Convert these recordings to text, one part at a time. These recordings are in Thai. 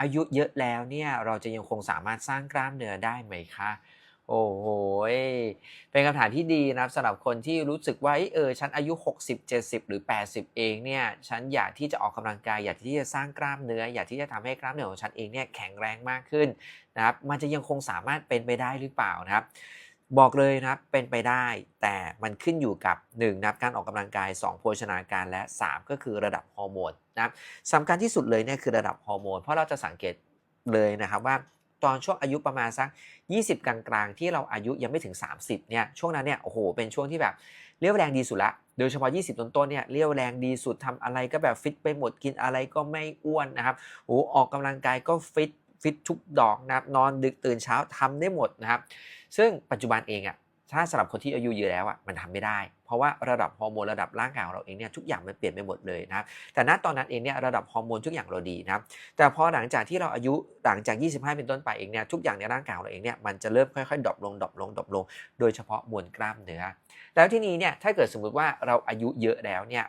อายุเยอะแล้วเนี่ยเราจะยังคงสามารถสร้างกล้ามเนื้อได้ไหมคะ โอ้โห เป็นคำถามที่ดีนะครับสำหรับคนที่รู้สึกว่าเออฉันอายุ 60 70 หรือ 80 เองเนี่ยฉันอยากที่จะออกกำลังกายอยากที่จะสร้างกล้ามเนื้อ อยากที่จะทำให้กล้ามเนื้อของฉันเองเนี่ยแข็งแรงมากขึ้นนะครับมันจะยังคงสามารถเป็นไปได้หรือเปล่านะครับ บอกเลยนะครับเป็นไปได้ แต่มันขึ้นอยู่กับ 1 นะครับการออกกำลังกาย 2 โภชนาการและ 3 ก็คือระดับฮอร์โมนนะครับสำคัญที่สุดเลยเนี่ยคือระดับฮอร์โมนเพราะเราจะสังเกตเลยนะครับว่าตอนช่วงอายุประมาณสัก 20 กลางๆ ที่เราอายุยังไม่ถึง 30เนี่ยช่วงนั้นเนี่ยโอ้โหเป็นช่วงที่แบบเรี่ยวแรงดีสุดละโดยเฉพาะ 20 ต้นๆเนี่ยเรี่ยวแรงดีสุดทำอะไรก็แบบฟิตไปหมดกินอะไรก็ไม่อ้วนนะครับโอ้ออกกำลังกายก็ฟิต ฟิตทุกดอกนะครับนอนดึกตื่นเช้าทำได้หมดนะครับ ซึ่งปัจจุบันเองอะถ้าสำหรับคนที่อายุเยอะแล้วอะมันทำไม่ได้ เพราะว่าระดับฮอร์โมนระดับร่างกายของเราเองเนี่ยทุกอย่างมันเปลี่ยนไปหมดเลยนะครับแต่ณตอนนั้นเองเนี่ยระดับฮอร์โมนทุกอย่างเราดีนะครับแต่พอหลังจากที่เราอายุหลังจาก 25 เป็นต้นไปเองเนี่ยทุกอย่างในร่างกายของเราเองเนี่ยมันจะเริ่มค่อยๆดรอปลงดรอปลงดรอปลง โดยเฉพาะมวลกล้ามเนื้อแล้วที่นี้เนี่ยถ้าเกิดสมมุติว่าเราอายุเยอะแล้วเนี่ย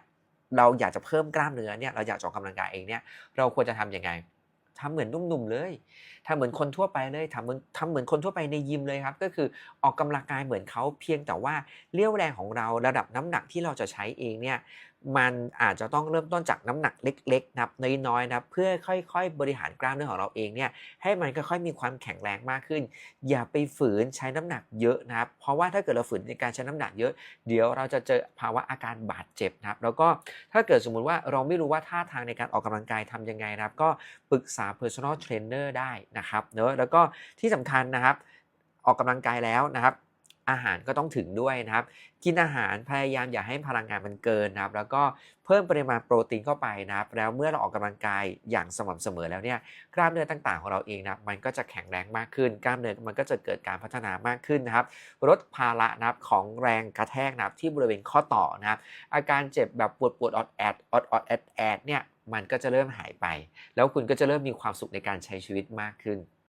เราอยากจะเพิ่มกล้ามเนื้อเนี่ยเราอยากจะออกกำลังกายเองเนี่ยเราควรจะทำยังไง ทำเหมือนนุ่มๆเลยทำเหมือนคนทั่วไปเลยทำเหมือนทำเหมือนคนทั่วไปในยิมเลยครับ ก็คือออกกำลังกายเหมือนเขาเพียงแต่ว่าเรี่ยวแรงของเราระดับน้ำหนักที่เราจะใช้เองเนี่ยมันอาจจะต้องเริ่มต้นจากน้ำหนักเล็กๆนับน้อยๆนะเพื่อค่อย ๆ บริหารกล้ามเนื้อของเราเองเนี่ยให้มันค่อยๆมีความแข็งแรงมากขึ้น อย่าไปฝืนใช้น้ำหนักเยอะนะครับเพราะว่าถ้าเกิดเราฝืนในการใช้น้ำหนักเยอะ เดี๋ยวเราจะเจอภาวะอาการบาดเจ็บนะครับแล้วก็ถ้าเกิดสมมุติว่าเราไม่รู้ว่าท่าทางในการออกกำลังกายทำยังไงนะครับ ก็ปรึกษา personal trainer ได้นะครับเนอะแล้วก็ที่สำคัญนะครับ ออกกำลังกายแล้วนะครับ อาหารก็ต้องถึงด้วยนะครับ กินอาหารพยายามอย่าให้พลังงานมันเกินนะครับ แล้วก็เพิ่มปริมาณโปรตีนเข้าไปนะครับ แล้วเมื่อเราออกกำลังกายอย่างสม่ำเสมอแล้วเนี่ยกล้ามเนื้อต่างๆ ของเราเองนะมันก็จะแข็งแรงมากขึ้น กล้ามเนื้อมันก็จะเกิดการพัฒนามากขึ้นนะครับลดภาระนะครับของแรงกระแทกนะครับที่บริเวณข้อต่อนะครับอาการเจ็บแบบปวดปวดออดแอดออดออดแอดแอดเนี่ยมันก็จะเริ่มหายไป แล้วคุณก็จะเริ่มมีความสุขในการใช้ชีวิตมากขึ้น